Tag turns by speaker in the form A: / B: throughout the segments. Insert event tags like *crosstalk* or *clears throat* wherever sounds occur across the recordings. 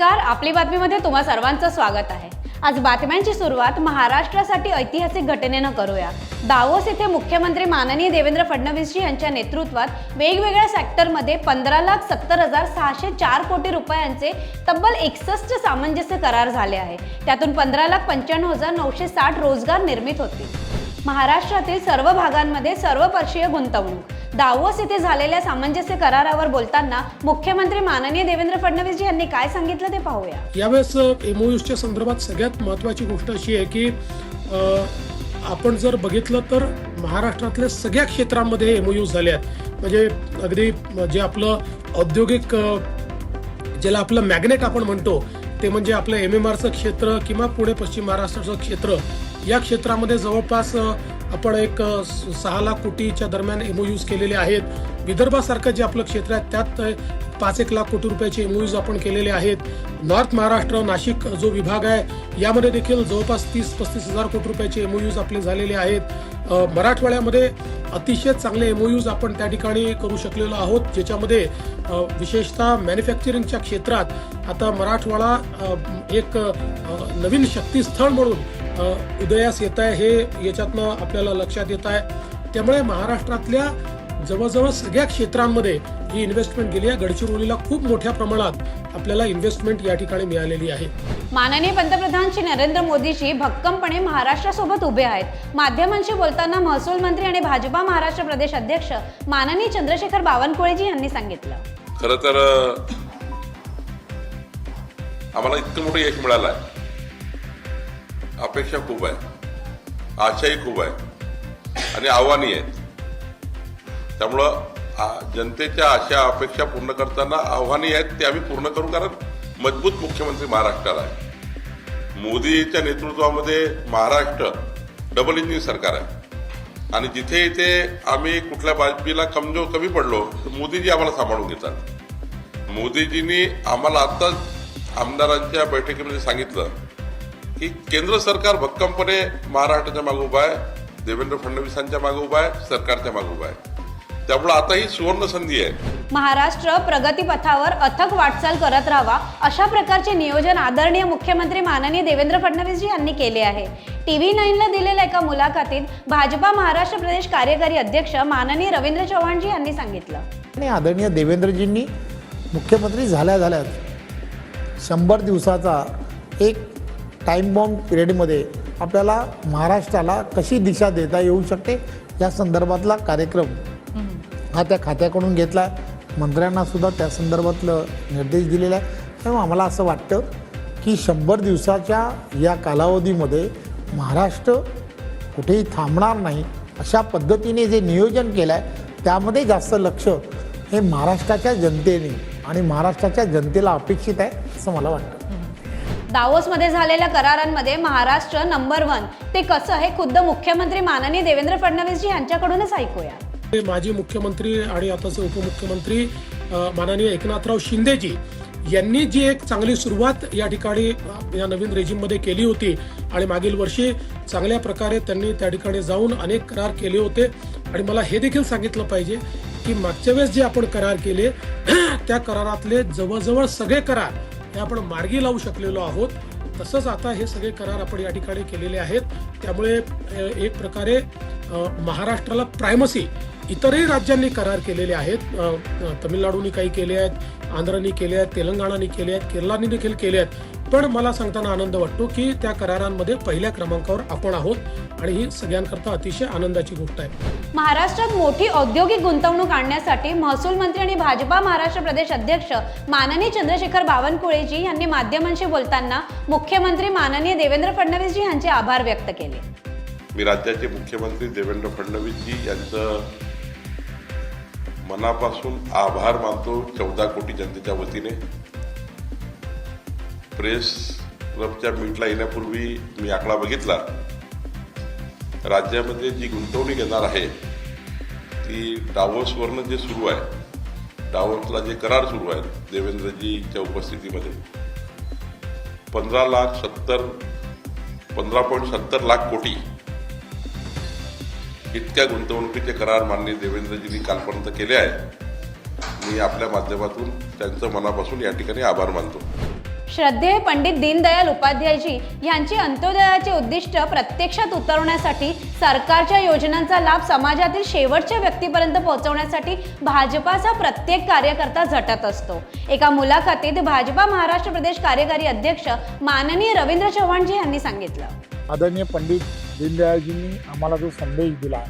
A: नमस्कार आपली बातमीमध्ये तुम्हा सर्वांचं स्वागत आहे. आज बातम्यांची सुरुवात महाराष्ट्रासाठी ऐतिहासिक घटनेनं करूया. दावोस येथे मुख्यमंत्री माननीय देवेंद्र फडणवीस यांच्या नेतृत्वात वेगवेगळ्या सेक्टरमध्ये पंधरा लाख सत्तर हजार सहाशे चार कोटी रुपयांचे तब्बल एकसष्ट सामंजस्य करार झाले आहे. त्यातून पंधरा लाख पंच्याण्णव हजार नऊशे साठ रोजगार निर्मित होतील. महाराष्ट्रातील सर्व भागांमध्ये सर्वपक्षीय गुंतवणूक. दावोस येथे झालेल्या सामंजस्य करारावर बोलताना मुख्यमंत्री माननीय देवेंद्र फडणवीस यांनी काय सांगितलं ते पाहूया.
B: यावेळेस एमओयूच्या संदर्भात सगळ्यात महत्त्वाची गोष्ट अशी आहे की आपण जर बघितलं तर महाराष्ट्रातल्या सगळ्या क्षेत्रांमध्ये एमओयू झाले आहेत. म्हणजे अगदी जे आपलं औद्योगिक ज्याला आपलं मॅग्नेट आपण म्हणतो ते म्हणजे आपलं एम एम आरचं क्षेत्र किंवा पुणे पश्चिम महाराष्ट्राचं क्षेत्र या क्षेत्रामध्ये जवळपास आपण एक स- सहा लाख कोटीच्या दरम्यान एमओयूज केलेले आहेत. विदर्भासारखं जे आपलं क्षेत्र आहे त्यात पाच एक लाख कोटी रुपयाचे एमओयूज आपण केलेले आहेत. नॉर्थ महाराष्ट्र नाशिक जो विभाग आहे यामध्ये देखील जवळपास तीस पस्तीस हजार कोटी रुपयाचे एमओयूज आपले झालेले आहेत. मराठवाड्यामध्ये अतिशय चांगले एमओयूज आपण त्या ठिकाणी करू शकलेलो आहोत ज्याच्यामध्ये विशेषतः मॅन्युफॅक्चरिंगच्या क्षेत्रात आता मराठवाडा एक नवीन शक्तीस्थळ म्हणून उदयास येत आहे हे याच्यातनं आपल्याला लक्षात येत आहे. त्यामुळे महाराष्ट्रातल्या जवळजवळ सगळ्या क्षेत्रांमध्ये ही इन्व्हेस्टमेंट गेली आहे. गडचिरोलीला खूप मोठ्या प्रमाणात आपल्याला इन्व्हेस्टमेंट या ठिकाणी मिळालेली आहे.
A: माननीय पंतप्रधान श्री नरेंद्र मोदीजी भक्कमपणे महाराष्ट्रासोबत उभे आहेत. माध्यमांशी बोलताना महसूल मंत्री आणि भाजपा महाराष्ट्र प्रदेश अध्यक्ष माननीय चंद्रशेखर बावनकुळेजी यांनी सांगितलं.
C: खरं तर आम्हाला इतकं मोठं यश मिळालं आहे. अपेक्षा खूप आहे. आशाही खूप आहे. आणि आव्हानही आहेत. त्यामुळं आ- जनतेच्या आशा अपेक्षा पूर्ण करताना आव्हानही आहेत ते आम्ही पूर्ण करू कारण मजबूत मुख्यमंत्री महाराष्ट्राला आहे मोदीच्या नेतृत्वामध्ये महाराष्ट्र डबल इंजिन सरकार आहे. आणि जिथे इथे आम्ही कुठल्या बाजूला कमजोर कमी पडलो तर मोदीजी आम्हाला सांभाळून घेतात. मोदीजींनी आम्हाला आत्ताच आमदारांच्या बैठकीमध्ये सांगितलं की केंद्र सरकार भक्कमपणे महाराष्ट्राच्या मागे उभं आहे देवेंद्र फडणवीसांच्या मागे उभं आहे सरकारच्या मागे उभं आहे. त्यामुळं आता ही सुवर्ण संधी आहे.
A: महाराष्ट्र प्रगतीपथावर अथक वाटचाल करत राहावा अशा प्रकारचे नियोजन आदरणीय मुख्यमंत्री माननीय देवेंद्र फडणवीसजी यांनी केले आहे. टीव्ही नाईनला दिलेल्या एका मुलाखतीत भाजपा महाराष्ट्र प्रदेश कार्यकारी अध्यक्ष माननीय रवींद्र चव्हाणजी यांनी सांगितलं.
D: आणि आदरणीय देवेंद्रजींनी मुख्यमंत्री झाल्या झाल्याच शंभर दिवसाचा एक टाईम बाउंड पिरियडमध्ये आपल्याला महाराष्ट्राला कशी दिशा देता येऊ शकते या संदर्भातला कार्यक्रम हा त्या खात्याकडून घेतला मंत्र्यांना सुद्धा त्या संदर्भातलं निर्देश दिलेला आहे. त्यामुळे आम्हाला असं वाटतं की शंभर दिवसाच्या या कालावधीमध्ये महाराष्ट्र कुठेही थांबणार नाही अशा पद्धतीने जे नियोजन केलं आहे त्यामध्ये जास्त लक्ष हे महाराष्ट्राच्या जनतेने आणि महाराष्ट्राच्या जनतेला अपेक्षित आहे असं मला वाटतं.
A: दावोसमध्ये झालेल्या करारांमध्ये महाराष्ट्र नंबर वन ते कसं हे खुद्द मुख्यमंत्री माननीय देवेंद्र फडणवीसजी यांच्याकडूनच ऐकूया.
B: ते माजी मुख्यमंत्री आणि आताचे उपमुख्यमंत्री माननीय एकनाथराव शिंदेजी यांनी जी एक चांगली सुरुवात या ठिकाणी या नवीन रेजिममध्ये केली होती आणि मागील वर्षी चांगल्या प्रकारे त्यांनी त्या ठिकाणी जाऊन अनेक करार केले होते. आणि मला हे देखील सांगितलं पाहिजे की मागच्या वेळेस जे आपण करार केले *clears throat* त्या करारातले जवळजवळ सगळे करार हे आपण मार्गी लावू शकलेलो आहोत. तसंच आता हे सगळे करार आपण या ठिकाणी केलेले आहेत. त्यामुळे एक प्रकारे महाराष्ट्राला प्रायमसी इतरही राज्यांनी करार केलेले आहेत. तमिळनाडूनी काही केले आहेत आंध्रनी केले आहेत तेलंगणाने केले आहेत केरळाने देखील केले आहेत. पण मला सांगताना आनंद वाटतो की त्या करारांमध्ये पहिल्या क्रमांकावर आपण आहोत आणि ही सगळ्यांकरता अतिशय आनंदाची गोष्ट आहे.
A: महाराष्ट्रात मोठी औद्योगिक गुंतवणूक आणण्यासाठी महसूल मंत्री आणि भाजपा महाराष्ट्र प्रदेश अध्यक्ष माननीय चंद्रशेखर बावनकुळेजी यांनी माध्यमांशी बोलताना मुख्यमंत्री माननीय देवेंद्र फडणवीसजी यांचे आभार व्यक्त केले.
C: मी राज्याचे मुख्यमंत्री देवेंद्र फडणवीसजी यांचं मनापासून आभार मानतो चौदा कोटी जनतेच्या वतीने. प्रेस क्लबच्या मीटला येण्यापूर्वी मी आकडा बघितला. राज्यामध्ये जी गुंतवणूक येणार आहे ती डावोसवरनं जे सुरू आहे डावोसला जे करार सुरू आहेत देवेंद्रजीच्या उपस्थितीमध्ये पंधरा लाख सत्तर पंधरा पॉईंट सत्तर लाख कोटी इतक्या गुंतवणुकीचे करार माननीय देवेंद्रजींनी कालपर्यंत केले आहे मी आपल्या माध्यमातून त्यांचं मनापासून या ठिकाणी आभार मानतो.
A: श्रद्धेय पंडित दीनदयाल उपाध्यायजी यांची अंत्योदयाचे उद्दिष्ट प्रत्यक्षात उतरवण्यासाठी सरकारच्या योजनांचा लाभ समाजातील शेवटच्या व्यक्तीपर्यंत पोहोचवण्यासाठी भाजपाचा प्रत्येक कार्यकर्ता झटत असतो. एका मुलाखतीत भाजपा महाराष्ट्र प्रदेश कार्यकारी अध्यक्ष माननीय रवींद्र चव्हाणजी यांनी सांगितलं.
D: आदरणीय पंडित दीनदयाळजींनी आम्हाला जो संदेश दिला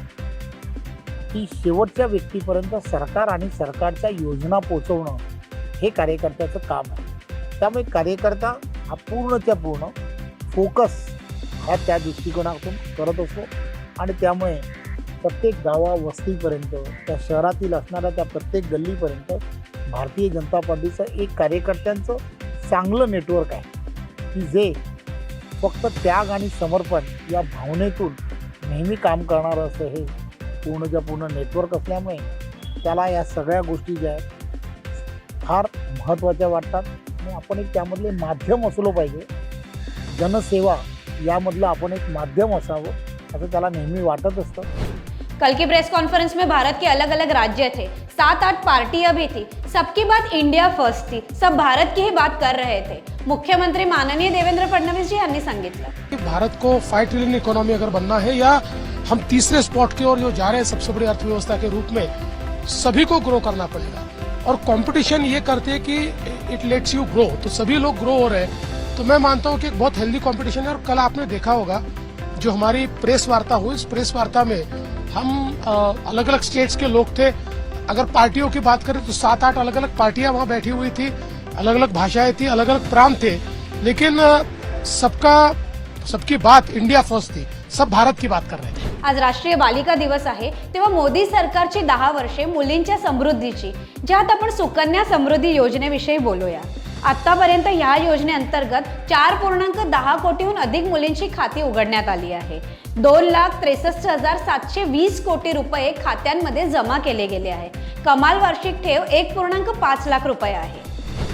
D: की शेवटच्या व्यक्तीपर्यंत सरकार आणि सरकारच्या योजना पोचवणं हे कार्यकर्त्याचं काम आहे. त्यामुळे कार्यकर्ता हा पूर्णच्या पूर्ण फोकस हा त्या दृष्टिकोनातून करत असतो. आणि त्यामुळे प्रत्येक गावा वस्तीपर्यंत त्या शहरातील असणाऱ्या त्या प्रत्येक गल्लीपर्यंत भारतीय जनता पार्टीचं एक कार्यकर्त्यांचं चांगलं नेटवर्क आहे. की जे फक्त त्याग आणि समर्पण या भावनेतून नेहमी काम करणारं असं हे पूर्णच्या पूर्ण नेटवर्क असल्यामुळे त्याला या सगळ्या गोष्टी ज्या आहेत फार महत्त्वाच्या वाटतात. आणि आपण एक त्यामधले माध्यम असलो पाहिजे. जनसेवा यामधलं आपण एक माध्यम असावं असं त्याला नेहमी वाटत असतं.
A: कल की प्रेस कॉन्फ्रेंस में भारत के अलग अलग राज्य थे. सात आठ पार्टियां भी थी. सबकी बात इंडिया फर्स्ट थी. सब भारत की ही बात कर रहे थे. मुख्यमंत्री माननीय देवेंद्र फडणवीस जी यांनी सांगितलं.
B: कि भारत को फाइव ट्रिलियन इकोनॉमी अगर बनना है या हम तीसरे स्पॉट की ओर जो जा रहे हैं सबसे बड़ी अर्थव्यवस्था के रूप में सभी को ग्रो करना पड़ेगा। और कंपटीशन ये करते हैं कि इट लेट्स यू ग्रो तो सभी लोग ग्रो हो रहे हैं। तो मैं मानता हूँ कि एक बहुत हेल्दी कंपटीशन है और कल आपने देखा होगा जो हमारी प्रेस वार्ता हुई। इस प्रेस वार्ता में हम अलग अलग स्टेट्स के लोग थे। अगर पार्टियों की बात करें तो सात आठ अलग अलग पार्टियाँ वहाँ बैठी हुई थी। अलग अलग भाषाएँ थी अलग अलग प्रांत थे। लेकिन सबका, सबकी बात इंडिया फ़र्स्ट थी। सब भारत की बात कर रहे थे
A: आज राष्ट्रीय बालिका दिवस आहे तेव्हा मोदी सरकारची दहा वर्षे मुलींच्या समृद्धीची ज्यात आपण सुकन्या समृद्धी योजनेविषयी बोलूया. आतापर्यंत ह्या योजनेअंतर्गत चार पूर्णांक दहा कोटीहून अधिक मुलींची खाती उघडण्यात आली आहे. दोन लाख त्रेसष्ट हजार सातशे वीस कोटी रुपये खात्यांमध्ये जमा केले गेले आहे. कमाल वार्षिक ठेव एक पूर्णांक पाच लाख रुपये आहे.